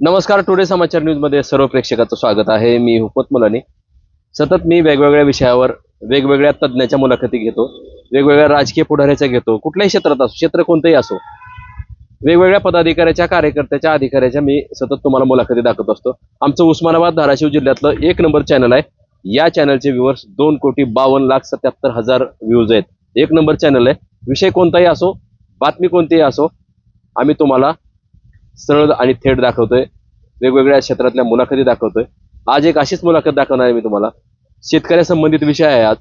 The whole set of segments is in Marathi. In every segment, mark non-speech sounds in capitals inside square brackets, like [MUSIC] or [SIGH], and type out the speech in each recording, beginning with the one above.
नमस्कार टुडे समाचार न्यूजमध्ये सर्व प्रेक्षकाचं स्वागत आहे. मी हुकमत मुलानी. सतत मी वेगवेगळ्या विषयावर वेगवेगळ्या तज्ज्ञाच्या मुलाखती घेतो वेगवेगळ्या राजकीय पुढाऱ्याच्या घेतो कुठल्याही क्षेत्रात असो क्षेत्र कोणतंही असो वेगवेगळ्या पदाधिकाऱ्याच्या कार्यकर्त्याच्या अधिकाऱ्याच्या मी सतत तुम्हाला मुलाखती दाखवत असतो. आमचं उस्मानाबाद धाराशिव जिल्ह्यातलं एक नंबर चॅनल आहे. या चॅनलचे व्ह्युअर्स दोन कोटी बावन्न लाख सत्याहत्तर हजार व्ह्यूज आहेत. एक नंबर चॅनल आहे. विषय कोणताही असो बातमी कोणतीही असो आम्ही तुम्हाला सरळ आणि थेट दाखवतोय. वेगवेगळ्या क्षेत्रातल्या मुलाखती दाखवतोय. आज एक अशीच मुलाखत दाखवणार आहे मी तुम्हाला. शेतकऱ्यासंबंधित विषय आहे आज.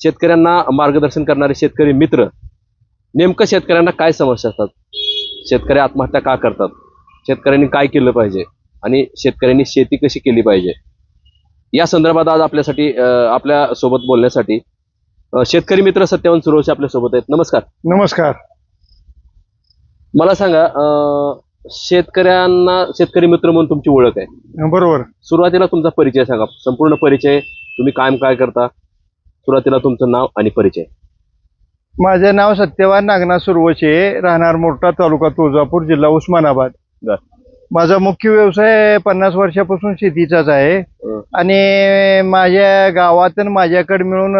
शेतकऱ्यांना मार्गदर्शन करणारे शेतकरी मित्र. नेमकं शेतकऱ्यांना काय समस्या असतात? शेतकरी आत्महत्या का करतात? शेतकऱ्यांनी काय केलं पाहिजे? आणि शेतकऱ्यांनी शेती कशी केली पाहिजे? या संदर्भात आज आपल्यासाठी आपल्यासोबत बोलण्यासाठी शेतकरी मित्र सत्यवान सुरवशी आपल्यासोबत आहेत. नमस्कार. नमस्कार. मला सांगा शेतकऱ्यांना शेतकरी मित्र म्हणून तुमची ओळख आहे. बरोबर. सुरुवातीला तुमचा परिचय सांगा. संपूर्ण परिचय तुम्ही कायम काय करता? सुरुवातीला तुमचं नाव आणि परिचय. माझे नाव सत्यवान नागनाथ सुरवशे राहणार मोठा तालुका तुळजापूर जिल्हा उस्मानाबाद. बर. माझा मुख्य व्यवसाय पन्नास वर्षापासून शेतीचाच आहे. आणि माझ्या गावात आणि माझ्याकडे मिळून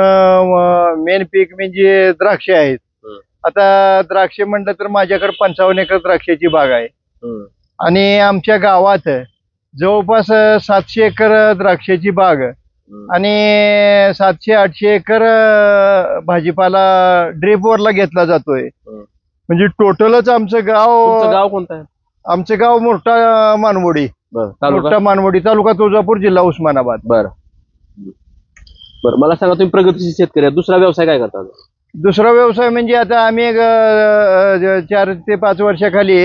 मेन पीक म्हणजे द्राक्ष आहेत. हं. आता द्राक्ष म्हटलं तर माझ्याकडे पंचावन्न एकर द्राक्षाची बाग आहे. आणि आमच्या गावात जवळपास सातशे एकर द्राक्षाची बाग. आणि सातशे आठशे एकर भाजीपाला ड्रिपवरला घेतला जातोय. म्हणजे टोटलच आमचं गाव गाव कोणतं आहे? आमचं गाव मोठा मानवडी. मोठा मानवडी तालुका तुळजापूर जिल्हा उस्मानाबाद. बरं. बरं मला सांगा तुम्ही प्रगतीशील शेतकरी दुसरा व्यवसाय काय करता? दुसरा व्यवसाय म्हणजे आता आम्ही चार ते पाच वर्षाखाली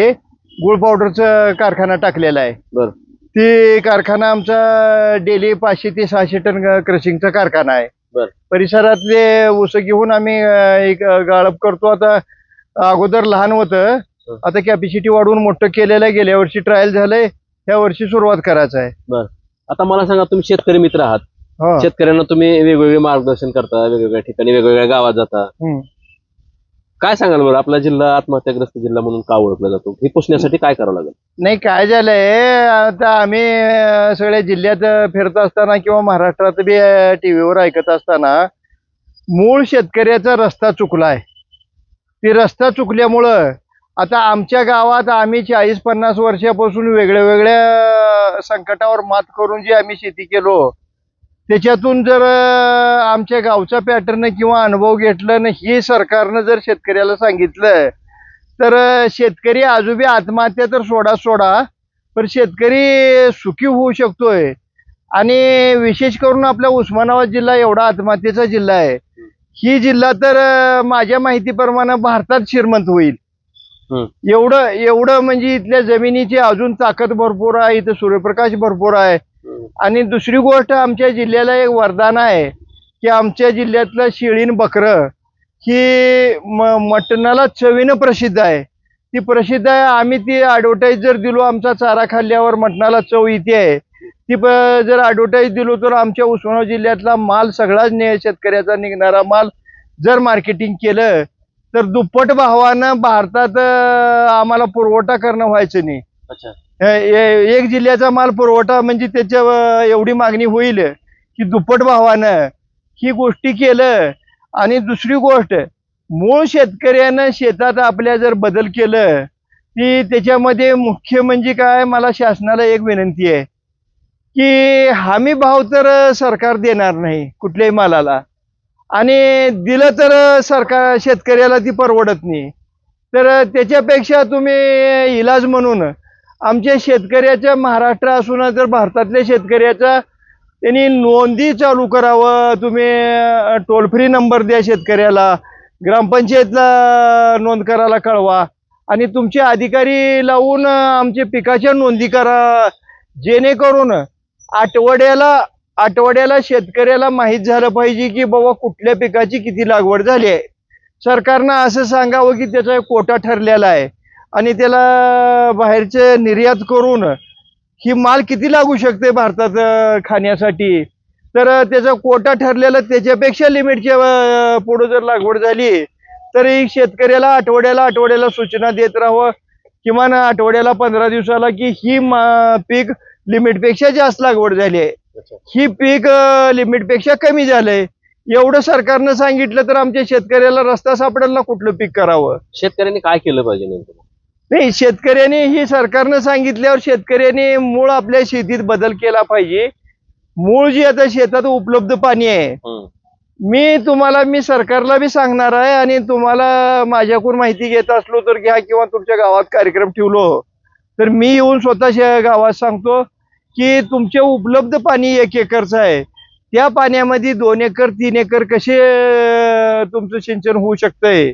गुळ पावडरचा कारखाना टाकलेला आहे. बरं. ती कारखाना आमचा डेली पाचशे ते सहाशे टन क्रशिंगचा कारखाना आहे. बरं. परिसरातले ऊस घेऊन आम्ही एक गाळप करतो. आता अगोदर लहान होतं. आता कॅपॅसिटी वाढवून मोठं केलेलं आहे. गेल्या वर्षी ट्रायल झालंय. ह्या वर्षी सुरुवात करायचं आहे. बरं. आता मला सांगा तुम्ही शेतकरी मित्र आहात. हो. शेतकऱ्यांना तुम्ही वेगवेगळे मार्गदर्शन करता वेगवेगळ्या ठिकाणी वेगवेगळ्या गावात जाता. काय सांगाल बरं? आपला जिल्हा आत्महत्याग्रस्त जिल्हा म्हणून का ओळखला जातो? हे पुसण्यासाठी काय करावं लागेल? नाही काय झालंय? आता आम्ही अं, सगळ्या जिल्ह्यात अं, फिरत असताना किंवा महाराष्ट्रात बी टीव्हीवर ऐकत असताना मूळ शेतकऱ्याचा रस्ता चुकलाय. ती रस्ता चुकल्यामुळं आता आमच्या गावात आम्ही चाळीस पन्नास वर्षापासून वेगळ्या वेगळ्या संकटावर मात करून जी आम्ही शेती केलो त्याच्यातून जर आमच्या गावचा पॅटर्न किंवा अनुभव घेतला ना ही सरकारनं जर शेतकऱ्याला सांगितलं तर शेतकरी आजोबी आत्महत्या तर सोडा सोडा पण शेतकरी सुखी होऊ शकतोय. आणि विशेष करून आपला उस्मानाबाद जिल्हा एवढा आत्महत्येचा जिल्हा आहे. ही जिल्हा तर माझ्या माहितीप्रमाणे भारतात श्रीमंत होईल. एवढं एवढं म्हणजे इथल्या जमिनीची अजून ताकद भरपूर आहे इथं सूर्यप्रकाश भरपूर आहे. आणि दुसरी गोष्ट आमच्या जिल्ह्याला एक वरदान आहे की आमच्या जिल्ह्यातलं शिळीन बकरं ही म मटणाला चवीनं प्रसिद्ध आहे. ती प्रसिद्ध आहे. आम्ही ती ॲडव्हर्टाईज जर दिलो आमचा चारा खाल्ल्यावर मटणाला चव इथे आहे. ती प- जर ॲडव्हर्टाईज दिलो तर आमच्या उस्मानाबाद जिल्ह्यातला माल सगळाच ने शेतकऱ्याचा निघणारा माल जर मार्केटिंग केलं तर दुप्पट भावानं भारतात आम्हाला पुरवठा करणं व्हायचं नाही. अच्छा. एक जिल्ह्याचा माल पुरवठा म्हणजे त्याच्या एवढी मागणी होईल की दुप्पट भावानं ही गोष्टी केलं. आणि दुसरी गोष्ट मूळ शेतकऱ्यानं शेतात आपल्या जर बदल केलं की त्याच्यामध्ये मुख्य म्हणजे काय मला शासनाला एक विनंती आहे की हमी भाव तर सरकार देणार नाही कुठल्याही मालाला. आणि दिलं तर सरकार शेतकऱ्याला ती परवडत नाही. तर त्याच्यापेक्षा तुम्ही इलाज म्हणून आमच्या शेतकऱ्याच्या महाराष्ट्र असून जर भारतातल्या शेतकऱ्याचा त्यांनी नोंदी चालू करावं तुम्ही टोल फ्री नंबर द्या शेतकऱ्याला ग्रामपंचायतला नोंद करायला कळवा आणि तुमचे अधिकारी लावून आमच्या पिकाच्या नोंदी करा. जेणेकरून आठवड्याला आठवड्याला शेतकऱ्याला माहीत झालं पाहिजे की बाबा कुठल्या पिकाची किती लागवड झाली आहे. सरकारनं असं सांगावं की त्याचा एक कोटा ठरलेला आहे. आणि त्याला बाहेरचे निर्यात करून ही माल किती लागू शकते भारतात खाण्यासाठी? तर त्याचा कोटा ठरलेला त्याच्यापेक्षा लिमिटच्या पुढं जर लागवड झाली तर ही शेतकऱ्याला आठवड्याला आठवड्याला सूचना देत राहावं. किमान आठवड्याला पंधरा दिवसाला की ही पीक लिमिटपेक्षा जास्त लागवड झाली आहे. ही पीक लिमिटपेक्षा कमी झालंय. एवढं सरकारनं सांगितलं तर आमच्या शेतकऱ्याला रस्ता सापडेल ना कुठलं पीक करावं? शेतकऱ्यांनी काय केलं पाहिजे नेमकं? नाही शेतकऱ्यांनी ही सरकारनं सांगितल्यावर शेतकऱ्यांनी मूळ आपल्या शेतीत बदल केला पाहिजे. मूळ जी आता शेतात उपलब्ध पाणी आहे. मी तुम्हाला मी सरकारला बी सांगणार आहे आणि तुम्हाला माझ्याकडून माहिती घेत असलो तर घ्या किंवा तुमच्या गावात कार्यक्रम ठेवलो तर मी येऊन स्वतः गावात सांगतो की तुमचे उपलब्ध पाणी एक एकरचं आहे. त्या पाण्यामध्ये दोन एकर तीन एकर कसे तुमचं सिंचन होऊ शकतंय?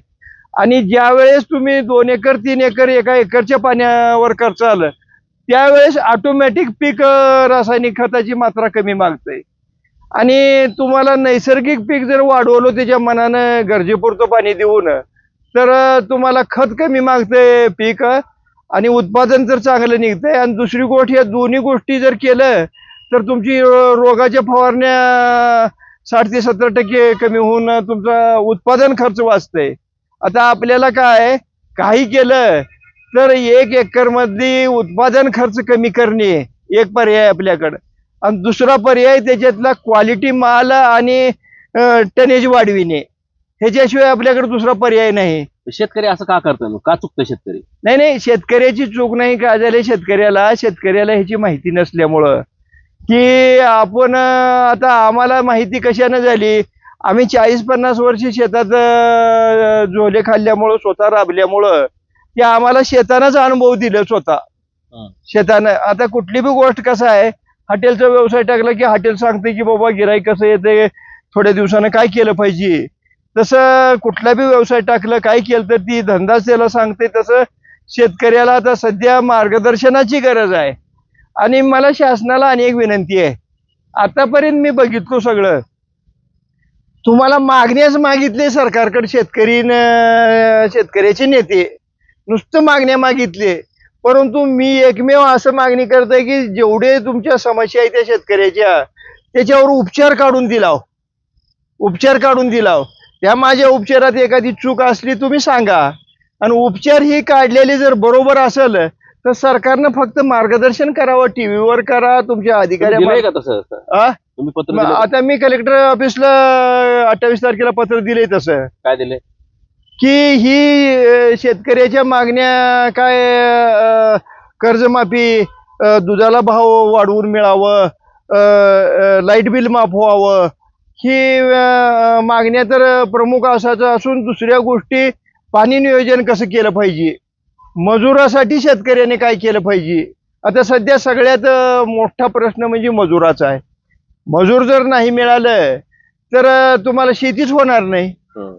आणि ज्या वेळेस तुम्ही दोन एकर तीन एकर एका एकरच्या पाण्यावर करचाल त्यावेळेस ऑटोमॅटिक पीक रासायनिक खताची मात्रा कमी मागतंय. आणि तुम्हाला नैसर्गिक पीक जर वाढवलं त्याच्या मनानं गरजेपुरतं पाणी देऊन तर तुम्हाला खत कमी मागतंय पीक आणि उत्पादन तर चांगलं निघतंय आणि दुसरी गोष्ट या दोन्ही गोष्टी जर केलं तर तुमची रोगाच्या फवारण्या साठ ते सत्तर टक्के कमी होऊन तुमचा उत्पादन खर्च वाचतंय. आता आपल्याला काय काही केलं तर एक एकरमध्ये उत्पादन खर्च कमी करणे एक पर्याय आपल्याकडं. आणि दुसरा पर्याय त्याच्यातला क्वालिटी माल आणि टनेज वाढविणे. ह्याच्याशिवाय आपल्याकडे दुसरा पर्याय नाही. शेतकरी असं का करतोय मग? का चुकतं शेतकरी? नाही नाही शेतकऱ्याची चूक नाही काय झाले? शेतकऱ्याला शेतकऱ्याला ह्याची माहिती नसल्यामुळं. की आपण आता आम्हाला माहिती कशानं झाली? आम्ही चाळीस पन्नास वर्ष शेतात झोले खाल्ल्यामुळं स्वतः राबल्यामुळं ते आम्हाला शेतानंच अनुभव दिले स्वतः. शेतानं. आता कुठली बी गोष्ट कसं आहे हॉटेलचा व्यवसाय टाकला की हॉटेल सांगते की बाबा गिराईक कसं येते थोड्या दिवसानं काय केलं पाहिजे? तसं कुठला बी व्यवसाय टाकलं काय केलं तर ती धंदाच त्याला सांगते. तसं शेतकऱ्याला आता सध्या मार्गदर्शनाची गरज आहे. आणि मला शासनाला अनेक विनंती आहे. आतापर्यंत मी बघितलो सगळं. तुम्हाला मागण्याच मागितले सरकारकडे शेतकरी न- शेतकऱ्याचे नेते. नुसतं मागण्या मागितले. परंतु मी एकमेव असं मागणी करतोय की जेवढे तुमच्या समस्या आहेत त्या शेतकऱ्याच्या त्याच्यावर उपचार काढून दिलाव. उपचार काढून दिलाव. त्या माझ्या उपचारात एखादी चूक असली तुम्ही सांगा. आणि उपचार ही काढलेली जर बरोबर असेल तर सरकारनं फक्त मार्गदर्शन करावं टीव्हीवर करा तुमच्या अधिकाऱ्या? तुम्ही पत्र मग दिलंय का? आता मी कलेक्टर ऑफिसला अठ्ठावीस तारखेला पत्र दिले तसं. काय दिले की ही अ, शेतकऱ्याच्या मागण्या काय अ, कर्जमाफी अ, दुधाला भाव वाढवून मिळावं अ, अ, लाइट बिल माफ व्हावं ही अ, मागण्या तर प्रमुख असायचं असून दुसऱ्या गोष्टी पाणी नियोजन कसं केलं पाहिजे? मजुरासाठी शेतकऱ्याने काय केलं पाहिजे? आता सध्या सगळ्यात अ, मोठा प्रश्न म्हणजे मजुराचा आहे. मजूर जर नाही मिळालं तर तुम्हाला शेतीच होणार नाही.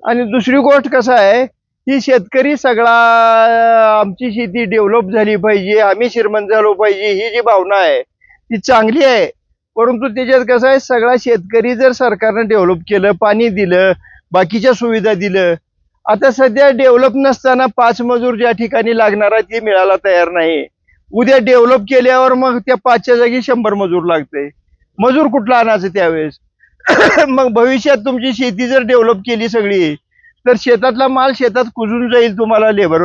आणि दुसरी गोष्ट कसं आहे ही शेतकरी सगळा आमची शेती डेव्हलप झाली पाहिजे आम्ही श्रीमंत झालो पाहिजे ही जी भावना आहे ती चांगली आहे. परंतु त्याच्यात कसं आहे सगळा शेतकरी जर सरकारनं डेव्हलप केलं पाणी दिलं बाकीच्या सुविधा दिलं आता सध्या डेव्हलप नसताना पाच मजूर ज्या ठिकाणी लागणार ते मिळायला तयार नाही. उद्या डेव्हलप केल्यावर मग त्या पाचच्या जागी शंभर मजूर लागते मजूर कुठला आणायचं त्यावेळेस? [COUGHS] मग भविष्यात तुमची शेती जर डेव्हलप केली सगळी तर शेतातला माल शेतात कुजून जाईल तुम्हाला लेबर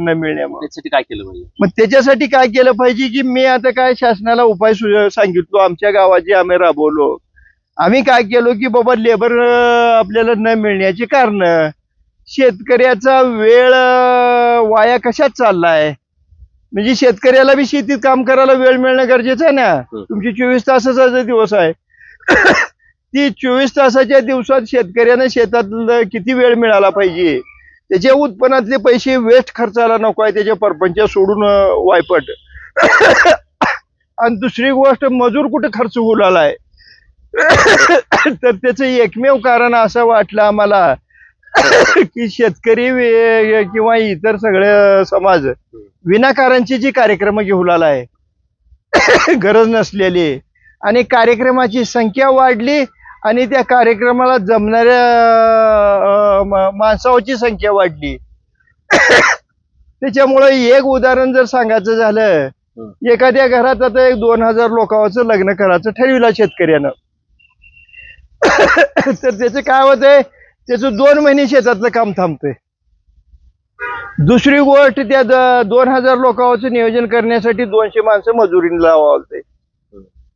न मिळण्यामुळे. काय केलं पाहिजे? मग त्याच्यासाठी काय केलं पाहिजे की मी आता काय शासनाला उपाय सांगितलो आमच्या गावात जे आम्ही राबवलो. आम्ही काय केलो की बाबा लेबर आपल्याला न मिळण्याची कारण. शेतकऱ्याचा वेळ वाया कशात चाललाय? म्हणजे शेतकऱ्याला बी शेतीत काम करायला वेळ मिळणं गरजेचं आहे ना. तुमची चोवीस तासाचा जो दिवस आहे. [COUGHS] ती चोवीस तासाच्या दिवसात शेतकऱ्यानं शेतात किती वेळ मिळाला पाहिजे? त्याच्या उत्पन्नातले पैसे वेस्ट खर्चाला नको आहे त्याच्या परपंच सोडून वायपट. [COUGHS] आणि दुसरी गोष्ट मजूर कुठे खर्च होऊ लागलाय? [COUGHS] तर त्याचं एकमेव कारण असं वाटलं आम्हाला. [LAUGHS] की शेतकरी किंवा इतर सगळे समाज विनाकारांची जी कार्यक्रम घेऊ लागलाय [COUGHS] गरज नसलेली आणि कार्यक्रमाची संख्या वाढली आणि त्या कार्यक्रमाला जमणाऱ्या माणसाची संख्या वाढली. [COUGHS] त्याच्यामुळे एक उदाहरण जर सांगायचं झालं एखाद्या घरात आता एक दोन हजार लोकांचं लग्न करायचं ठरविलं शेतकऱ्यानं. [COUGHS] तर त्याचं काय होतंय त्याचं दोन महिने शेतातलं काम थांबतंय. दुसरी गोष्ट त्या दोन हजार लोकांचं नियोजन करण्यासाठी दोनशे माणसं मजुरीं लावा लागते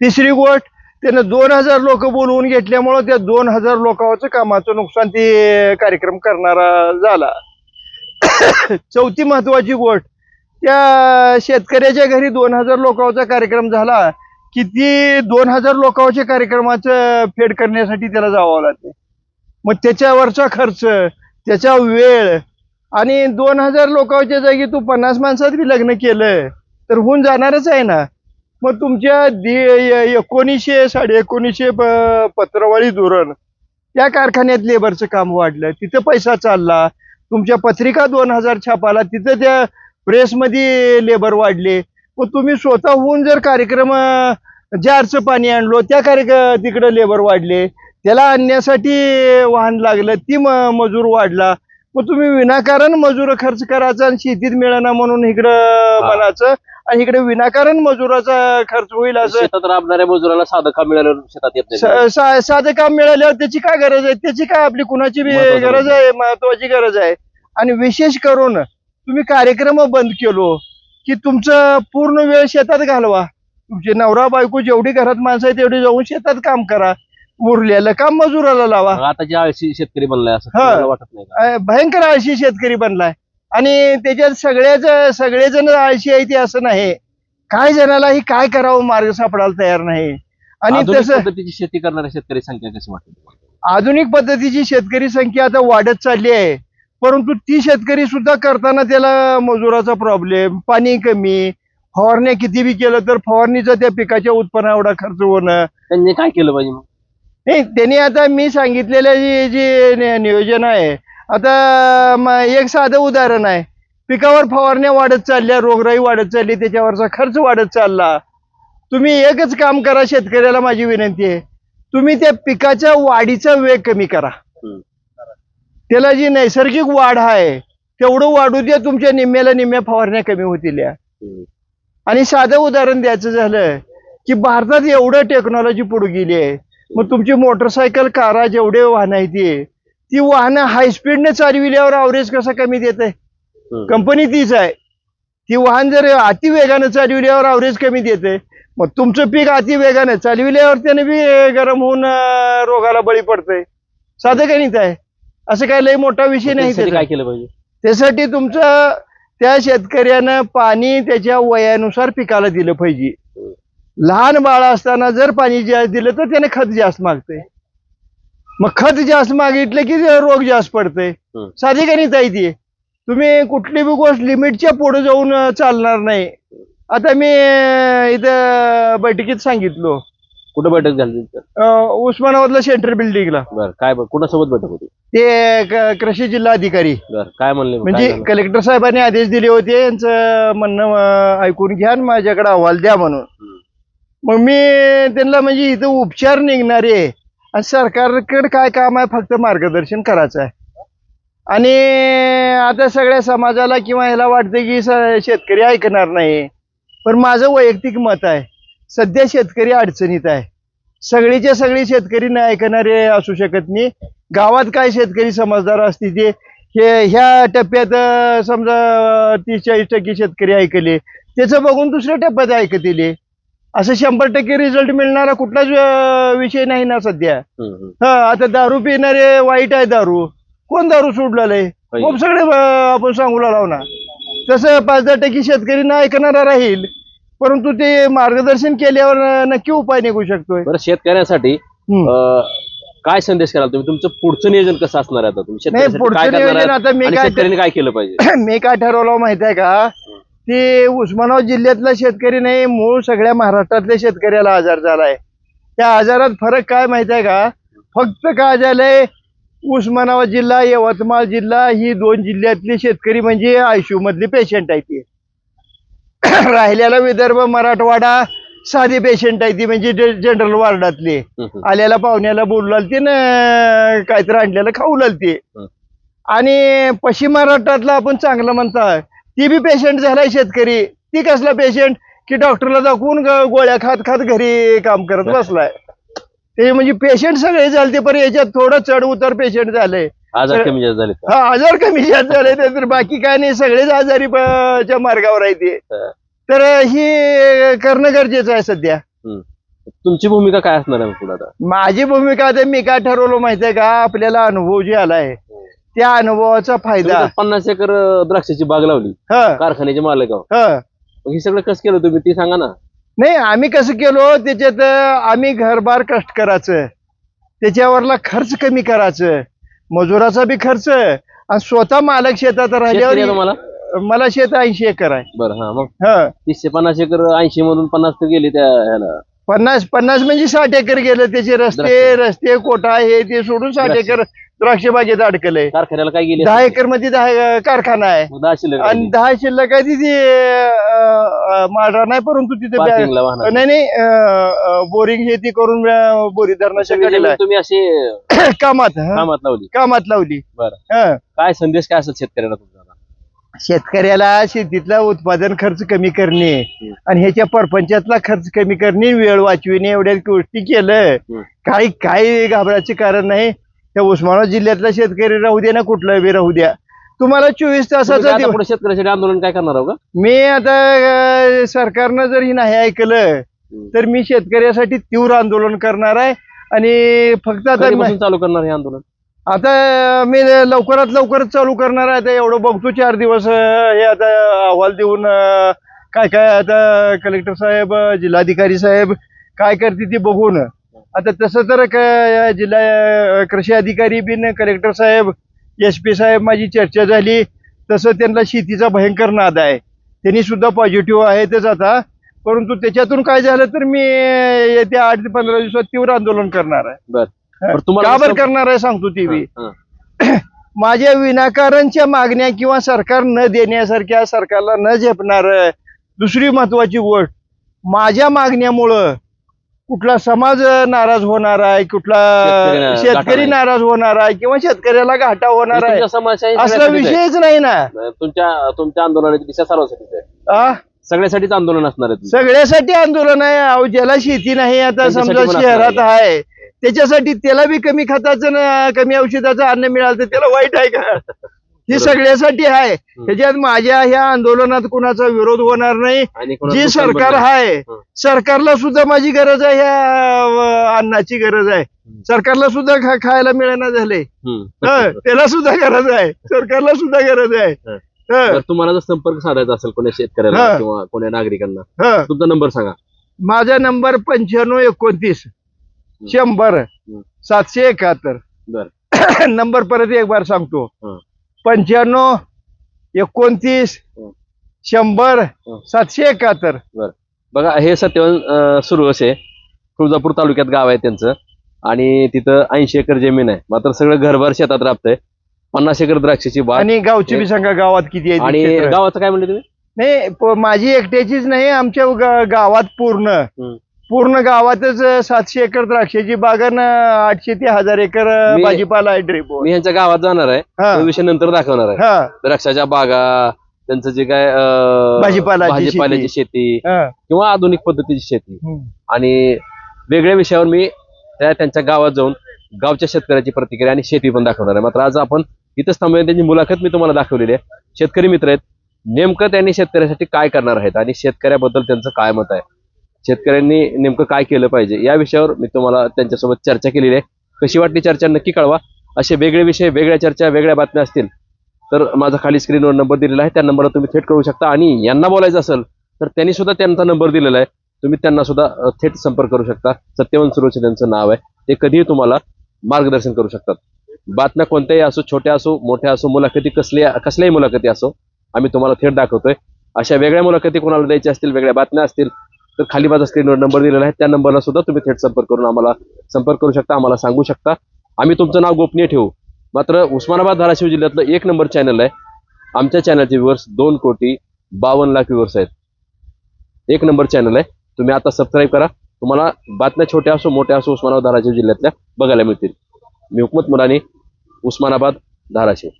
तिसरी गोष्ट त्यानं दोन हजार लोक बोलवून घेतल्यामुळं त्या दोन हजार लोकांचं कामाचं नुकसान ते कार्यक्रम करणारा झाला. [COUGHS] चौथी महत्वाची गोष्ट त्या शेतकऱ्याच्या घरी दोन हजार लोकांचा कार्यक्रम झाला की ती दोन हजार लोकांच्या कार्यक्रमाचं फेड करण्यासाठी त्याला जावं लागते मग त्याच्यावरचा खर्च त्याचा वेळ आणि दोन हजार लोकांच्या जागी तू पन्नास माणसात बी लग्न केलं तर होऊन जाणारच आहे ना. मग तुमच्या दि एकोणीसशे साडे एकोणीसशे प- पत्रवाळी धोरण त्या कारखान्यात लेबरचं काम वाढलं तिथं पैसा चालला तुमच्या पत्रिका दोन हजार छापाला तिथं त्या प्रेसमध्ये लेबर वाढले. मग तुम्ही स्वतःहून जर कार्यक्रम अं, जारचं पाणी आणलो त्या कार्य तिकडं लेबर वाढले. त्याला आणण्यासाठी वाहन लागलं ती मजूर वाढला. मग तुम्ही विनाकारण मजूर खर्च करायचा आणि शेतीत मिळणार म्हणून इकडं म्हणायचं आणि इकडे विनाकारण मजुराचा खर्च होईल असं शेतात राबणाऱ्या मजुराला साधं काम मिळालं शेतात येत नाही. स- सा- साधं काम मिळाल्यावर त्याची काय गरज आहे? त्याची काय आपली कुणाची गरज मुद्दा. आहे? महत्वाची गरज आहे. आणि विशेष करून तुम्ही कार्यक्रम बंद केलो की तुमचं पूर्ण वेळ शेतात घालवा. तुमचे नवरा बायको जेवढी घरात माणसं आहे तेवढी जाऊन शेतात काम करा. उरलेलं काम मजुराला लावा? आता जे आळशी शेतकरी बनलाय असं हा. वाटत नाही का? अं, भयंकर आळशी शेतकरी बनलाय. आणि त्याच्यात सगळ्याच सगळेजण आळशी आहे ते असं नाही. काय जणालाही काय करावं मार्ग सापडायला तयार नाही. आणि आधुनिक तसं पद्धतीची शेती करणाऱ्या शेतकरी संख्या कशी वाटते तुम्हाला? आधुनिक पद्धतीची शेतकरी संख्या आता वाढत चालली आहे. परंतु ती शेतकरी सुद्धा करताना त्याला मजुराचा प्रॉब्लेम पाणी कमी फवारण्या किती बी केलं तर फवारणीचा त्या पिकाच्या उत्पन्ना एवढा खर्च होणं. त्यांनी काय केलं पाहिजे मग? नाही त्यांनी आता मी सांगितलेलं जे जे नियोजन आहे आता एक साधं उदाहरण आहे. पिकावर फवारण्या वाढत चालल्या रोगराई वाढत चालली त्याच्यावरचा खर्च वाढत चालला. तुम्ही एकच काम करा शेतकऱ्याला माझी विनंती आहे. तुम्ही त्या पिकाच्या वाढीचा वेग कमी करा. त्याला जी नैसर्गिक वाढ आहे तेवढं वाढू द्या तुमच्या निम्म्याला निम्म्या फवारण्या कमी होतील या. आणि साधं उदाहरण द्यायचं झालं की भारतात एवढं टेक्नॉलॉजी पुढे गेली आहे मग तुमची मोटरसायकल कारा जेवढे वाहन आहे ती ती वाहनं हाय स्पीडने चालविल्यावर अवरेज कसं कमी देत? आहे. कंपनी तीच आहे. ती वाहन जर अति वेगानं चालविल्यावर अवरेज कमी देते मग तुमचं पीक अति वेगानं चालविल्यावर त्याने बी गरम होऊन रोगाला बळी पडतंय. साधं गणित आहे असं काही लई मोठा विषय नाही. काय केलं पाहिजे? त्यासाठी तुमचं त्या शेतकऱ्यानं पाणी त्याच्या वयानुसार पिकाला दिलं पाहिजे. लहान बाळ असताना जर पाणी जास्त दिलं तर त्याने खत जास्त मागते. मग खत जास्त मागितलं की रोग जास्त पडते. साधी गणित आहे ती. तुम्ही कुठली बी गोष्ट लिमिटच्या पुढे जाऊन चालणार नाही. आता मी इथं बैठकीत सांगितलो. कुठं बैठक झाली उस्मानाबादला सेंट्रल बिल्डिंगला. बरं काय बरं कुणासोबत बैठक होती? ते कृषी जिल्हा अधिकारी बरं काय म्हणले म्हणजे? कलेक्टर साहेबांनी आदेश दिले होते यांचं म्हणणं ऐकून घ्या माझ्याकडे अहवाल द्या म्हणून. मग मी त्यांना म्हणजे इथं उपचार निघणारे आणि सरकारकडे काय काम आहे? फक्त मार्गदर्शन करायचं आहे. आणि आता सगळ्या समाजाला किंवा ह्याला वाटतं की स- शेतकरी ऐकणार नाही. पण माझं वैयक्तिक मत आहे. सध्या शेतकरी अडचणीत आहे. सगळीच्या सगळी शेतकरी नाही ऐकणारे असू शकत नाही. गावात काय शेतकरी समजदार असतील ते हे ह्या टप्प्यात समजा तीस चाळीस टक्के शेतकरी ऐकले. त्याचं बघून दुसऱ्या टप्प्यात ऐकतील असं शंभर टक्के रिझल्ट मिळणारा कुठलाच विषय नाही ना सध्या. हा आता दारू पिणारे वाईट आहे दारू. कोण दारू सोडलेलं आहे. खूप सगळे आपण सांगू लागलो ना. तसं पाच दहा टक्के शेतकरी न ऐकणारा राहील परंतु ते मार्गदर्शन केल्यावर नक्की उपाय निघू शकतोय. बरं शेतकऱ्यांसाठी. अं, काय संदेश कराल तुम्ही? तुमचं पुढचं नियोजन कसं असणार आता? तुम्ही शेतकऱ्यांसाठी पुढचं नियोजन? आता मी काय केलं पाहिजे? [COUGHS] मी काय ठरवलं माहीत आहे का? ते उस्मानाबाद जिल्ह्यातला शेतकरी नाही मूळ सगळ्या महाराष्ट्रातल्या शेतकऱ्याला आजार झालाय. त्या आजारात फरक काय माहीत आहे का? फक्त काय झालंय उस्मानाबाद जिल्हा यवतमाळ जिल्हा ही दोन जिल्ह्यातले शेतकरी म्हणजे आयसीयू मधले पेशंट आहेत ते. [COUGHS] राहिलेला विदर्भ मराठवाडा साधे पेशंट आहे ती म्हणजे जनरल वार्डातले. आल्याला पाहुण्याला बोलू ते ना काहीतरी आणलेलं खाऊ लागते. आणि पश्चिम महाराष्ट्रातला आपण चांगलं म्हणता ती बी पेशंट झालाय शेतकरी. ती कसला पेशंट की डॉक्टरला दाखवून गोळ्या खात खात घरी काम करत बसलाय. ते म्हणजे पेशंट सगळे झालते पण याच्यात थोडं चढ उतार पेशंट झालंय. आजार कमी जास्त झाले हा आजार कमी जास्त झाले तर बाकी काय नाही सगळेच आजारी च्या मार्गावर आहे ते. तर ही करणं गरजेचं आहे सध्या. तुमची भूमिका काय असणार आहे माझी भूमिका आता मी काय ठरवलं माहितीये का? आपल्याला अनुभव जे आलाय त्या अनुभवाचा फायदा. पन्नास एकर द्राक्षाची बाग लावली. ह. कारखान्याचे मालक आहो. ह. मग हे सगळं कसं केलं तुम्ही? ते सांगा ना. नाही आम्ही कसं केलो? त्याच्यात अं, आम्ही घरबार कष्ट करायचं. त्याच्यावरला खर्च कमी करायचं. मजुराचा बी खर्च. आणि स्वतः मालक शेतात शेतकरी आहे राहिल्यावर तुम्हाला? मला शेत ऐंशी एकर आहे. बरं हा मग ह. तीसशे पन्नास एकर ऐंशी मधून पन्नास तर गेले त्या ह्याला पन्नास पन्नास म्हणजे साठ एकर गेलं त्याचे रस्ते. रस्ते कोटा हे ते सोडून साठ. एकर द्राक्ष बागेत अडकलंय कारखान्याला काय गेले दहा एकरमध्ये दहा कारखाना आहे मग दहा शिल्लक आणि दहा शिल्लक आहे तिथे माळरा नाही परंतु तिथे. नाही नाही बोरिंग हे ती करून बोरी धरणाच्या तुम्ही आहे. [COUGHS] कामात कामात लावली कामात लावली बरं. काय संदेश काय असेल शेतकऱ्यांना तुमचा शेतकऱ्याला शेतीतला उत्पादन खर्च कमी करणे. आणि ह्याच्या परपंचातला खर्च कमी करणे वेळ वाचविणे एवढ्या गोष्टी केलं. काही काही घाबरायचे कारण नाही. त्या उस्मानाबाद जिल्ह्यातला शेतकरी राहू दे ना कुठला बी राहू द्या. तुम्हाला चोवीस तासाचा शेतकऱ्यासाठी आंदोलन काय करणार का? मी आता सरकारनं जर ही नाही ऐकलं तर मी शेतकऱ्यासाठी तीव्र आंदोलन करणार आहे. आणि फक्त आता चालू करणार हे आंदोलन? आता मी लवकरात लवकरच चालू करणार आहे. आता एवढं बघतो चार दिवस हे आता अहवाल देऊन काय काय आता कलेक्टर साहेब जिल्हाधिकारी साहेब काय करते ते बघून. आता तसं तर जिल्हा कृषी अधिकारी बिन कलेक्टर साहेब एस पी साहेब माझी चर्चा झाली. तसं त्यांना शेतीचा भयंकर नाद आहे. त्यांनी सुद्धा पॉझिटिव्ह आहेतच आता. परंतु त्याच्यातून काय झालं तर मी येत्या आठ ते पंधरा दिवसात तीव्र आंदोलन करणार आहे. बरं, तुम्हाला का बरं कसं- करणार आहे सांगतो ती हं. [CLEARS THROAT] माझ्या विनाकारणच्या मागण्या किंवा सरकार न देण्यासारख्या सरकारला न झेपणार दुसरी महत्वाची गोष्ट माझ्या मागण्यामुळं कुठला समाज नाराज होणार आहे कुठला शेतकरी. नाराज होणार आहे किंवा शेतकऱ्याला घाटा होणार आहे आहे. विषयच नाही ना तुमच्या तुमच्या आंदोलनाची दिशा आ? सगळ्यासाठीच आंदोलन असणार आहे. सगळ्यासाठी आंदोलन आहे ज्याला शेती नाही आता समजा शहरात आहे त्याच्यासाठी त्याला बी कमी खताचं न कमी औषधाचं अन्न मिळालं तर त्याला वाईट आहे का? हे. सगळ्यासाठी आहे. त्याच्यात माझ्या ह्या आंदोलनात कुणाचा विरोध होणार नाही. जे सरकार आहे. सरकारला सुद्धा माझी गरज आहे ह्या अन्नाची गरज आहे. सरकारला सुद्धा खा- खायला मिळेना झाले त्याला सुद्धा गरज आहे. सरकारला सुद्धा गरज आहे. तुम्हाला जर संपर्क साधायचा असेल कोण्या शेतकऱ्याला. किंवा कोण्या नागरिकांना. तुमचा नंबर सांगा. माझा नंबर पंच्याण्णव एकोणतीस शंभर. सातशे एकाहत्तर. बर. [COUGHS] नंबर परत एक बार सांगतो. पंच्याण्णव एकोणतीस. शंभर. सातशे एकाहत्तर. बर. बघा हे सत्यवान सुरू असे. तुळजापूर तालुक्यात गाव आहे त्यांचं. आणि तिथं ऐंशी एकर जमीन आहे. मात्र सगळं घरभर शेतात राबतंय. पन्नास एकर द्राक्षाची बाग आणि गावची बी सांगा गावात किती आहे आणि. गावाचं काय म्हणले तुम्ही? नाही माझी एकट्याचीच नाही आमच्या गावात पूर्ण. पूर्ण गावातच सातशे एकर द्राक्षाची बाग आणि आठशे ते हजार एकर मी- भाजीपाला आहे ड्रिप मी ह्यांच्या गावात जाणार आहे. तो विषय नंतर दाखवणार आहे. हा. द्राक्षाच्या बागा त्यांचं जे काय अं, भाजीपालाची भाजीपाल्याची शेती. हा. किंवा आधुनिक पद्धतीची शेती. आणि वेगळ्या विषयावर मी त्या त्यांच्या गावात जाऊन गावच्या शेतकऱ्याची प्रतिक्रिया आणि शेती पण दाखवणार आहे. मात्र आज आपण इथंच थांबूया. त्यांची मुलाखत मी तुम्हाला दाखवलेली आहे. शेतकरी मित्र आहेत. नेमकं त्यांनी शेतकऱ्यासाठी काय करणार आहेत आणि शेतकऱ्याबद्दल त्यांचं काय मत आहे? शेतकऱ्यांनी नेमकं काय केलं पाहिजे? या विषयावर मी तुम्हाला त्यांच्यासोबत चर्चा केलेली आहे. कशी वाटली चर्चा? नक्की कळवा. असे वेगळे विषय वेगळ्या चर्चा वेगळ्या बातम्या असतील तर माझा खाली स्क्रीनवर नंबर दिलेला आहे. त्या नंबरला तुम्ही थेट करू शकता. आणि यांना बोलायचं असेल तर त्यांनी सुद्धा त्यांचा नंबर दिलेला आहे. तुम्ही त्यांना सुद्धा थेट संपर्क करू शकता. सत्यवंत सुरोचे त्यांचं नाव आहे. ते कधीही तुम्हाला मार्गदर्शन करू शकतात. बातम्या कोणत्याही असो छोट्या असो मोठ्या असो मुलाखती कसल्या कसल्याही मुलाखती असो आम्ही तुम्हाला थेट दाखवतोय. अशा वेगळ्या मुलाखती कोणाला द्यायच्या असतील वेगळ्या बातम्या असतील तर खाली माझा स्क्रीनवर नंबर दिलेला आहे. त्या नंबरला सुद्धा तुम्ही थेट संपर्क करून आम्हाला संपर्क करू शकता आम्हाला सांगू शकता. आम्ही तुमचं नाव गोपनीय ठेवू. मात्र उस्मानाबाद धाराशिव जिल्ह्यातलं एक नंबर चॅनल आहे. आमच्या चॅनलचे व्ह्युअर्स दोन कोटी बावन्न लाख व्ह्युअर्स आहेत. एक नंबर चॅनल आहे. तुम्ही आता सबस्क्राईब करा. तुम्हाला बातम्या छोट्या असो मोठ्या असो उस्मानाबाद धाराशिव जिल्ह्यातल्या बघायला मिळतील. मी हुकमत मुलानी उस्मानाबाद धाराशिव.